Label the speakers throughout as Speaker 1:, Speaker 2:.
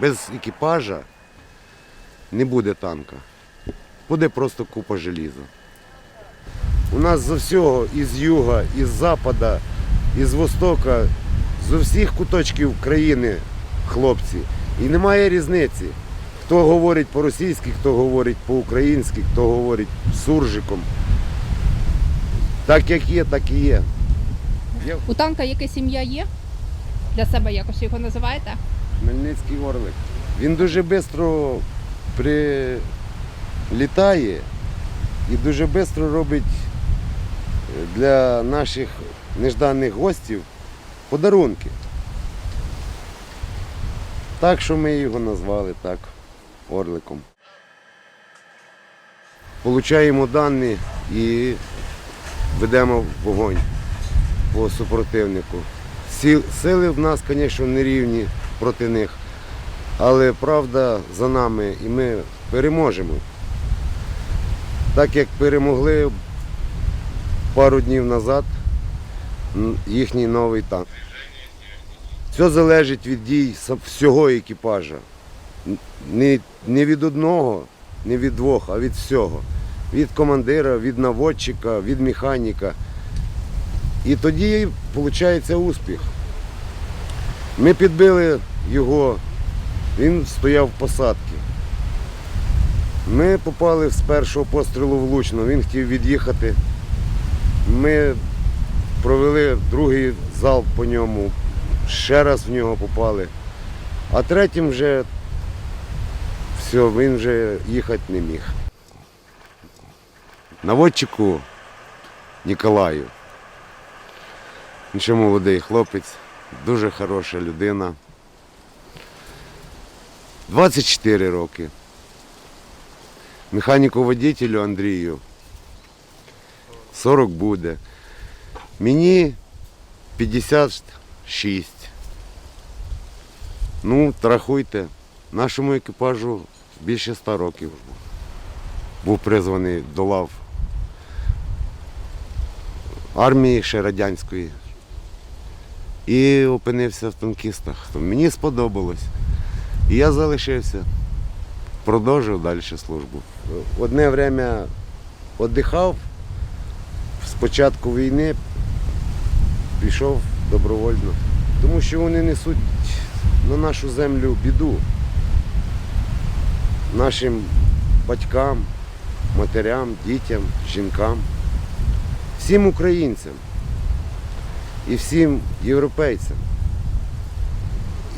Speaker 1: Без екіпажа не буде танка. Буде просто купа желіза. У нас з всього, із юга, із запада, із востока, з усіх куточків країни хлопці. І немає різниці. Хто говорить по-російськи, хто говорить по-українськи, хто говорить суржиком. Так як є, так і є.
Speaker 2: У танка яке сім'я є? Для себе якось його називаєте?
Speaker 1: Хмельницький орлик. Він дуже швидко прилітає і дуже швидко робить е, для наших нежданих гостів подарунки. Так що ми його назвали так, орликом. Получаємо дані і ведемо вогонь по супротивнику. Сили в нас, звісно, не рівні проти них, але правда за нами і ми переможемо. Так як перемогли пару днів назад їхній новий танк. Все залежить від дій всього екіпажа. Не, не від одного, не від двох, а від всього. Від командира, від наводчика, від механіка. І тоді виходить успіх. Ми підбили його, він стояв в посадці. Ми попали з першого пострілу влучно, він хотів від'їхати. Ми провели другий залп по ньому, ще раз в нього попали. А третім вже все, він вже їхати не міг. Наводчику Ніколаю. Він ще молодий хлопець, дуже хороша людина. 24 роки. Механіку водителю Андрію 40 буде. Мені 56. Ну, рахуйте, нашому екіпажу більше 100 років. Був призваний до лав армії ще радянської. І опинився в танкістах. Мені сподобалось. І я залишився. Продовжив далі службу. Одне время віддихав, з початку війни пішов добровольно. Тому що вони несуть на нашу землю біду. Нашим батькам, матерям, дітям, жінкам, всім українцям і всім європейцям.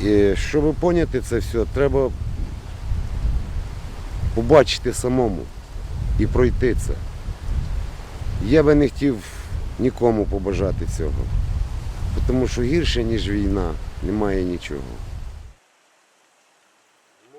Speaker 1: І щоб поняти це все, треба побачити самому і пройти це. Я би не хотів нікому побажати цього, тому що гірше, ніж війна, немає нічого.